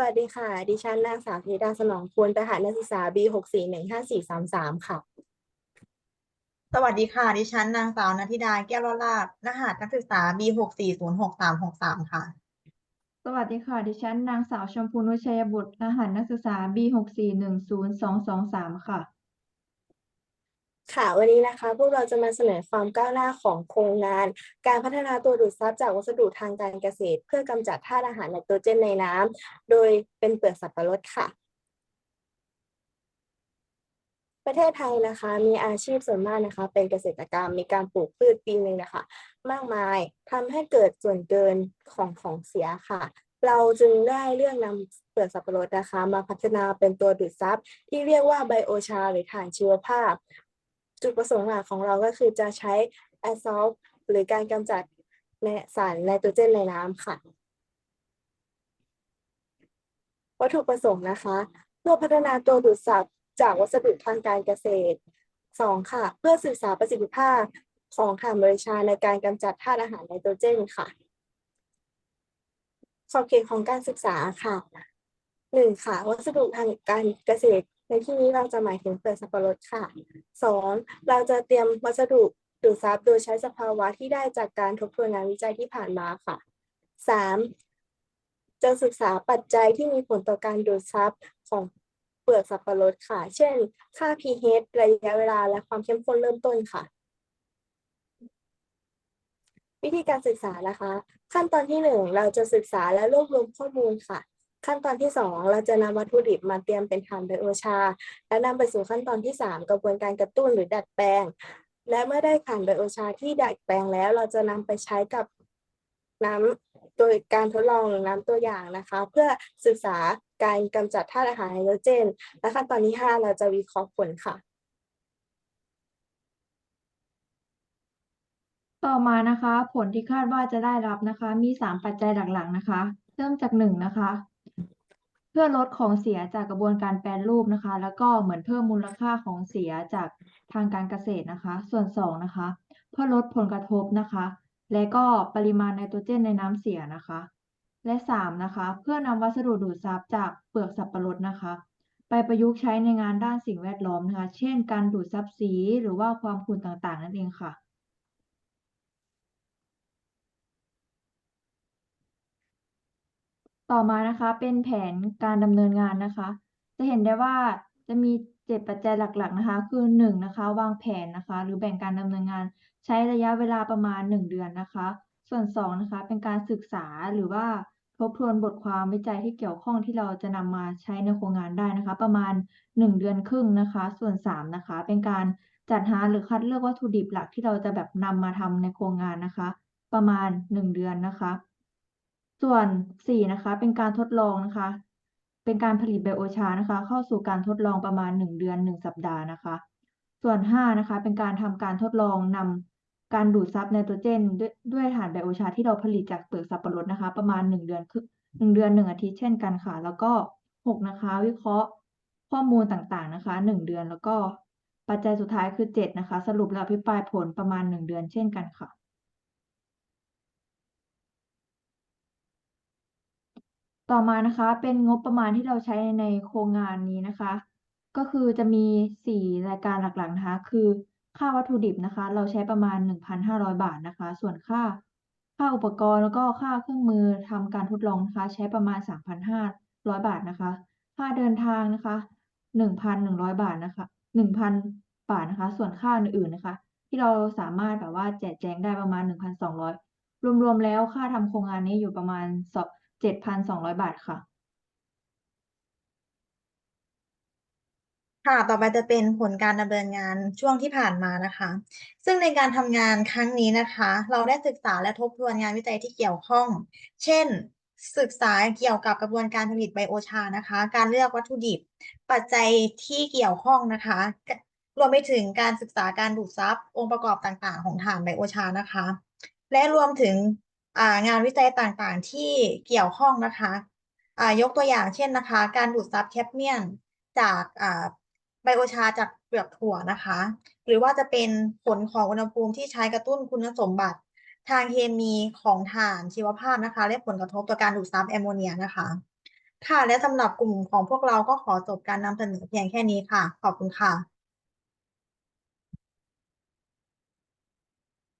วัสดีค่ะ ดิฉันนางสาวธิดาสนองควรทหารนักศึกษา B หกสี่หนึ่งห้าสี่สามสามค่ะ สวัสดีค่ะ ดิฉันนางสาวนันทิดาแก้วละลาภรหัสนักศึกษา B หกสี่ศูนย์หกสามหกสามค่ะ สวัสดีค่ะ ดิฉันนางสาวชมพูนุชชัยบุตรรหัสนักศึกษา B หกสี่หนึ่งศูนย์สองสองสามค่ะ ค่ะวันนี้นะคะ พวกเราจะมาเสนอความก้าวหน้าของโครงงาน การพัฒนาตัวดูดซับจากวัสดุทางการเกษตร เพื่อกำจัดธาตุอาหารไนโตรเจนในน้ำโดยเป็นเปลือกสับปะรดค่ะ ประเทศไทยนะคะ มีอาชีพส่วนมากนะคะ เป็นเกษตรกรรมมีการปลูกพืชปีหนึ่งนะคะ มากมายทำให้เกิดส่วนเกินของของเสียค่ะเราจึงได้เลือกนำเปลือกสับปะรดนะคะ มาพัฒนาเป็นตัวดูดซับที่เรียกว่าไบโอชาหรือถ่านชีวภาพ จุดประสงค์หลักของเราก็คือจะใช้แอสซอลหรือการกำจัดในสารไนโตรเจนในน้ำค่ะ วัตถุประสงค์นะคะเพื่อพัฒนาตัวดูดซับจากวัสดุทางการเกษตรสองค่ะ เพื่อศึกษาประสิทธิภาพของถ่านบริชาในการกำจัดธาตุอาหารไนโตรเจนค่ะขอบเขตของการศึกษาค่ะหนึ่งค่ะ วัสดุทางการเกษตร ในที่นี้เราจะหมายถึงเปลือกสับปะรดค่ะสองเราจะเตรียมวัสดุดูดซับโดยใช้สภาวะที่ได้จากการทบทวนงานวิจัยที่ผ่านมาค่ะสามจะศึกษาปัจจัยที่มีผลต่อการดูดซับของเปลือกสับปะรดค่ะ เช่น ค่า pH ระยะเวลาและความเข้มข้นเริ่มต้นค่ะ วิธีการศึกษานะคะ ขั้นตอนที่หนึ่งเราจะศึกษาและรวบรวมข้อมูลค่ะ ขั้นตอนที่สองเราจะนำวัตถุดิบมาเตรียมเป็นถ่านไบโอชา และนำไปสู่ขั้นตอนที่สามกระบวนการกระตุ้นหรือดัดแปลง และเมื่อได้ถ่านไบโอชาที่ดัดแปลงแล้ว เราจะนำไปใช้กับน้ำโดยการทดลองน้ำตัวอย่างนะคะ เพื่อศึกษาการกำจัดธาตุอาหารไฮโดรเจน และขั้นตอนที่ห้าเราจะวิเคราะห์ผลค่ะ ต่อมานะคะ ผลที่คาดว่าจะได้รับนะคะ มีสามปัจจัยหลักๆนะคะ เริ่มจากหนึ่งนะคะ เพื่อลดของเสียจากกระบวนการแปรรูปนะคะ แล้วก็เหมือนเพิ่มมูลค่าของเสียจากทางการเกษตรนะคะ ส่วนสองนะคะ เพื่อลดผลกระทบนะคะ และก็ปริมาณไนโตรเจนในน้ำเสียนะคะ และสามนะคะ เพื่อนำวัสดุดูดซับจากเปลือกสับปะรดนะคะ ไปประยุกต์ใช้ในงานด้านสิ่งแวดล้อมนะคะ เช่น การดูดซับสีหรือว่าความขุ่นต่างๆ นั่นเองค่ะ ต่อมานะคะเป็นแผนการดำเนินงานนะคะ จะเห็นได้ว่าจะมีเจ็ดปัจจัยหลักๆนะคะ คือหนึ่งนะคะวางแผนนะคะ หรือแบ่งการดำเนินงาน ใช้ระยะเวลาประมาณหนึ่งเดือนนะคะ ส่วนสองนะคะเป็นการศึกษาหรือว่าทบทวนบทความวิจัยที่เกี่ยวข้องที่เราจะนำมาใช้ในโครงงานได้นะคะ ประมาณหนึ่งเดือนครึ่งนะคะ ส่วนสามนะคะเป็นการจัดหาหรือคัดเลือกวัตถุดิบหลักที่เราจะแบบนำมาทำในโครงงานนะคะ ประมาณหนึ่งเดือนนะคะ ส่วนสี่นะคะเป็นการทดลองนะคะ เป็นการผลิตไบโอชานะคะ เข้าสู่การทดลองประมาณหนึ่งเดือนหนึ่งสัปดาห์นะคะ ส่วนห้านะคะ เป็นการทำการทดลองนำการดูดซับไนโตรเจนด้วยด้วยถ่านไบโอชาที่เราผลิตจากเปลือกสับปะรดนะคะ ประมาณหนึ่งเดือนคือหนึ่งเดือนหนึ่งอาทิตย์เช่นกันค่ะ แล้วก็หกนะคะ วิเคราะห์ข้อมูลต่างๆนะคะหนึ่งเดือนแล้วก็ปัจจัยสุดท้ายคือเจ็ดนะคะ สรุปและอภิปรายผลประมาณหนึ่งเดือนเช่นกันค่ะ ต่อมานะคะเป็นงบประมาณที่เราใช้ในโครงงานนี้นะคะ ก็คือจะมีสี่รายการหลักๆนะคะ คือค่าวัตถุดิบนะคะ เราใช้ประมาณ 1,500 บาทนะคะ ส่วนค่าค่าอุปกรณ์แล้วก็ค่าเครื่องมือทำการทดลองนะคะ ใช้ประมาณ 3,500 บาทนะคะ ค่าเดินทางนะคะ 1,100 บาทนะคะ 1,000 บาทนะคะ ส่วนค่าอื่นๆนะคะ ที่เราสามารถแบบว่าแจกแจงได้ประมาณ 1,200 รวมๆแล้วค่าทำโครงงานนี้อยู่ประมาณสอง เจ็ดพันสองร้อยบาทค่ะ ค่ะ ต่อไปจะเป็นผลการดำเนินงานช่วงที่ผ่านมานะคะ ซึ่งในการทำงานครั้งนี้นะคะ เราได้ศึกษาและทบทวนงานวิจัยที่เกี่ยวข้อง เช่น ศึกษาเกี่ยวกับกระบวนการผลิตไบโอชานะคะ การเลือกวัตถุดิบ ปัจจัยที่เกี่ยวข้องนะคะ รวมไปถึงการศึกษาการดูดซับองค์ประกอบต่างๆ ของถ่านไบโอชานะคะ และรวมถึง อ่างานวิจัยต่างๆ ที่เกี่ยวข้องนะคะอ่ายกตัวอย่างเช่นนะคะ การดูดซับแคปเมียนจากอ่าไบโอชาจากเปลือกถั่วนะคะ หรือว่าจะเป็นผลของอุณหภูมิที่ใช้กระตุ้นคุณสมบัติทางเคมีของถ่านชีวภาพนะคะ และผลกระทบต่อการดูดซับแอมโมเนียนะคะ ค่ะ และสำหรับกลุ่มของพวกเราก็ขอจบการนำเสนอเพียงแค่นี้ค่ะ ขอบคุณค่ะ